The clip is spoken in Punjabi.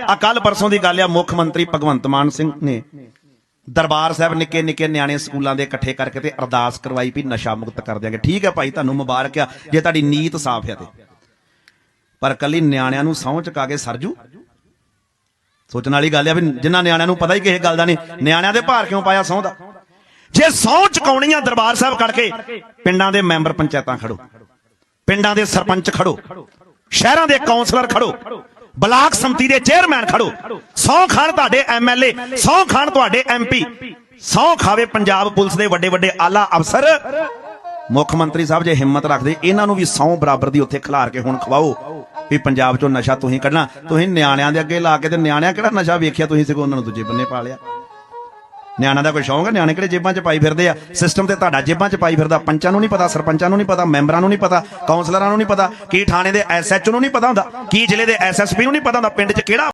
ਆ ਕੱਲ ਪਰਸੋਂ ਦੀ ਗੱਲ ਆ, ਮੁੱਖ ਮੰਤਰੀ ਭਗਵੰਤ ਮਾਨ ਸਿੰਘ ਨੇ ਦਰਬਾਰ ਸਾਹਿਬ ਨਿੱਕੇ ਨਿੱਕੇ ਨਿਆਣੇ ਸਕੂਲਾਂ ਦੇ ਇਕੱਠੇ ਕਰਕੇ ਤੇ ਅਰਦਾਸ ਕਰਵਾਈ ਵੀ ਨਸ਼ਾ ਮੁਕਤ ਕਰ ਦਿਆਂਗੇ। ਠੀਕ ਹੈ ਭਾਈ, ਤੁਹਾਨੂੰ ਮੁਬਾਰਕ ਆ, ਜੇ ਤੁਹਾਡੀ ਨੀਤ ਸਾਫ਼ ਹੈ ਤੇ। ਪਰ ਕੱਲੀ ਨਿਆਣਿਆਂ ਨੂੰ ਸਹੁੰ ਚੁਕਾ ਕੇ ਸਰਜੂ ਸੋਚਣ ਵਾਲੀ ਗੱਲ ਆ ਵੀ ਜਿਨ੍ਹਾਂ ਨਿਆਣਿਆਂ ਨੂੰ ਪਤਾ ਹੀ ਕਿਸੇ ਗੱਲ ਦਾ ਨਹੀਂ, ਨਿਆਣਿਆਂ ਦੇ ਭਾਰ ਕਿਉਂ ਪਾਇਆ ਸਹੁੰ ਦਾ? ਜੇ ਸਹੁੰ ਚੁਕਾਉਣੀ ਆ ਦਰਬਾਰ ਸਾਹਿਬ ਕੱਢ ਕੇ ਪਿੰਡਾਂ ਦੇ ਮੈਂਬਰ ਪੰਚਾਇਤਾਂ ਖੜੋ, ਪਿੰਡਾਂ ਦੇ ਸਰਪੰਚ ਖੜੋ, ਸ਼ਹਿਰਾਂ ਦੇ ਕਾਉਂਸਲਰ ਖੜੋ ਬਲਾਕ ਸੰਮਤੀ ਦੇ ਚੇਅਰਮੈਨ ਖੜੋ। ਸੌ ਖਾਨ ਤੁਹਾਡੇ ਐਮਐਲਏ ਸੌ ਖਾਨ ਤੁਹਾਡੇ ਐਮਪੀ ਸੌ ਖਾਵੇ ਪੰਜਾਬ ਪੁਲਿਸ ਦੇ ਵੱਡੇ ਵੱਡੇ ਆਲਾ ਅਫਸਰ। ਮੁੱਖ ਮੰਤਰੀ ਸਾਹਿਬ ਜੇ ਹਿੰਮਤ ਰੱਖਦੇ ਇਹਨਾਂ ਨੂੰ ਵੀ ਸੌ ਬਰਾਬਰ ਦੀ ਉੱਥੇ ਖਿਲਾਰ ਕੇ ਹੁਣ ਖਵਾਓ। ਵੀ ਪੰਜਾਬ ਚੋਂ ਨਸ਼ਾ ਤੁਸੀਂ ਕੱਢਣਾ। ਤੁਸੀਂ ਨਿਆਣਿਆਂ ਦੇ ਅੱਗੇ ਲਾ ਕੇ ਤੇ ਨਿਆਣਿਆਂ ਕਿਹੜਾ ਨਸ਼ਾ ਵੇਖਿਆ ਤੁਸੀਂ ਸਗੋਂ ਉਹਨਾਂ ਨੂੰ ਦੂਜੇ ਬੰਨੇ ਪਾ ਲਿਆ। ਨਿਆਣਿਆਂ ਦਾ ਕੋਈ ਸ਼ੌਂਕ ਹੈ ਨਿਆਣੇ ਕਿਹੜੇ ਜੇਬਾਂ 'ਚ ਪਾਈ ਫਿਰਦੇ ਆ? ਸਿਸਟਮ ਤੇ ਤੁਹਾਡਾ ਜੇਬਾਂ 'ਚ ਪਾਈ ਫਿਰਦਾ। ਪੰਚਾਂ ਨੂੰ ਨਹੀਂ ਪਤਾ, ਸਰਪੰਚਾਂ ਨੂੰ ਨਹੀਂ ਪਤਾ, ਮੈਂਬਰਾਂ ਨੂੰ ਨਹੀਂ ਪਤਾ ਕਾਉਂਸਲਰਾਂ ਨੂੰ ਨਹੀਂ ਪਤਾ, ਕੀ ਥਾਣੇ ਦੇ ਐਸਐਚ ਨੂੰ ਨਹੀਂ ਪਤਾ ਹੁੰਦਾ? ਕੀ ਜ਼ਿਲ੍ਹੇ ਦੇ ਐਸਐਸਪੀ ਨੂੰ ਨਹੀਂ ਪਤਾ ਹੁੰਦਾ? ਪਿੰਡ 'ਚ ਕਿਹੜਾ